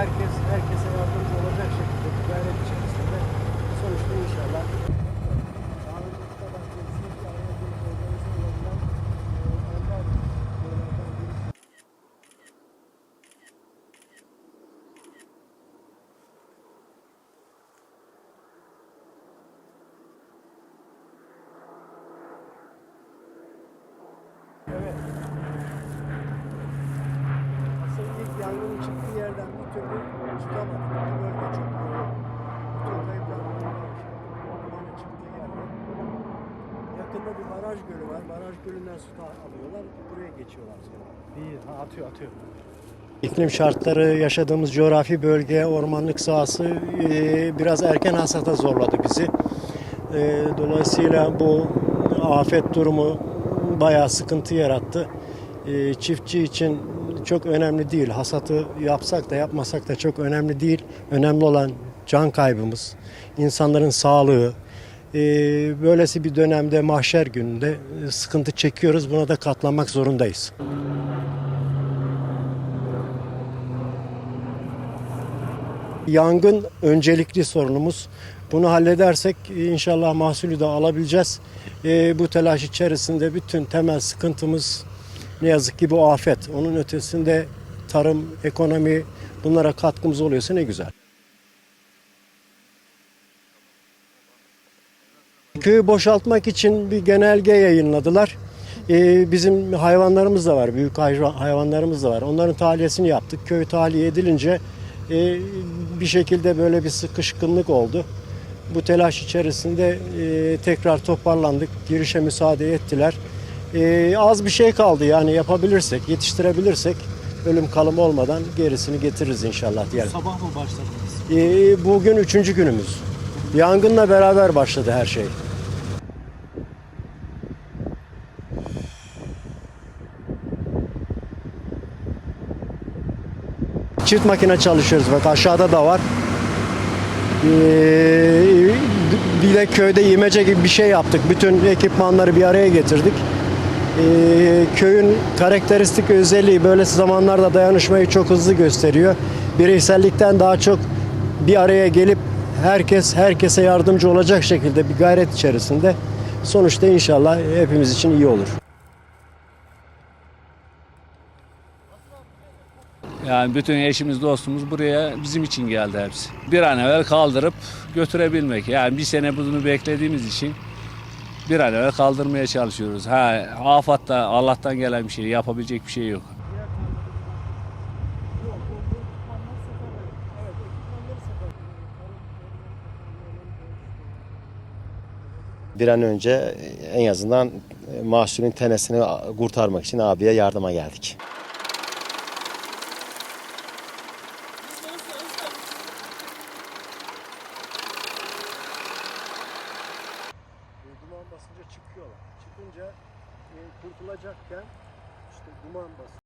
herkes herkese yardımcı olacak şekilde bir gayret içerisinde sonuçta inşallah Ahmet Usta Bahçesi'nin Ahmet Usta organizasyonlarından, e, ender yollardan birisi. Evet. Aslında ilk yangının çıktığı yerden bir türlü çıkamadık. Bu bölge çok bundan dumanın çıktığı yerden. Yakında bir baraj gölü var. Baraj gölünden su alıyorlar. Buraya geçiyorlar sonra. İyi, ha, atıyor atıyor. İklim şartları, yaşadığımız coğrafi bölge, ormanlık sahası e, biraz erken hasata zorladı bizi. E, Dolayısıyla bu afet durumu bayağı sıkıntı yarattı. E, Çiftçi için çok önemli değil. Hasatı yapsak da yapmasak da çok önemli değil. Önemli olan can kaybımız, insanların sağlığı. E, Böylesi bir dönemde mahşer gününde e, sıkıntı çekiyoruz. Buna da katlanmak zorundayız. Yangın öncelikli sorunumuz. Bunu halledersek inşallah mahsulü de alabileceğiz. Ee, bu telaş içerisinde bütün temel sıkıntımız ne yazık ki bu afet. Onun ötesinde tarım, ekonomi bunlara katkımız oluyorsa ne güzel. Köyü boşaltmak için bir genelge yayınladılar. Ee, bizim hayvanlarımız da var, büyük hayvan- hayvanlarımız da var. Onların tahliyesini yaptık. Köy tahliye edilince e, bir şekilde böyle bir sıkışkınlık oldu. Bu telaş içerisinde e, tekrar toparlandık. Girişe müsaade ettiler. E, az bir şey kaldı yani yapabilirsek, yetiştirebilirsek ölüm kalım olmadan gerisini getiririz inşallah diyelim. Sabah mı başladınız? E, bugün üçüncü günümüz. Yangınla beraber başladı her şey. Çift makine çalışıyoruz bak aşağıda da var. Ee, bir de köyde imece gibi bir şey yaptık. Bütün ekipmanları bir araya getirdik. Ee, köyün karakteristik özelliği böyle zamanlarda dayanışmayı çok hızlı gösteriyor. Bireysellikten daha çok bir araya gelip herkes herkese yardımcı olacak şekilde bir gayret içerisinde sonuçta inşallah hepimiz için iyi olur. Yani bütün eşimiz dostumuz buraya bizim için geldi hepsi. Bir an evvel kaldırıp götürebilmek. Yani bir sene bunu beklediğimiz için bir an evvel kaldırmaya çalışıyoruz. Ha afatta Allah'tan gelen bir şey yapabilecek bir şey yok. bir an önce en azından mahsulün tenesini kurtarmak için abiye yardıma geldik. Basınca çıkıyorlar. Çıkınca e, kurtulacakken işte duman basıyor.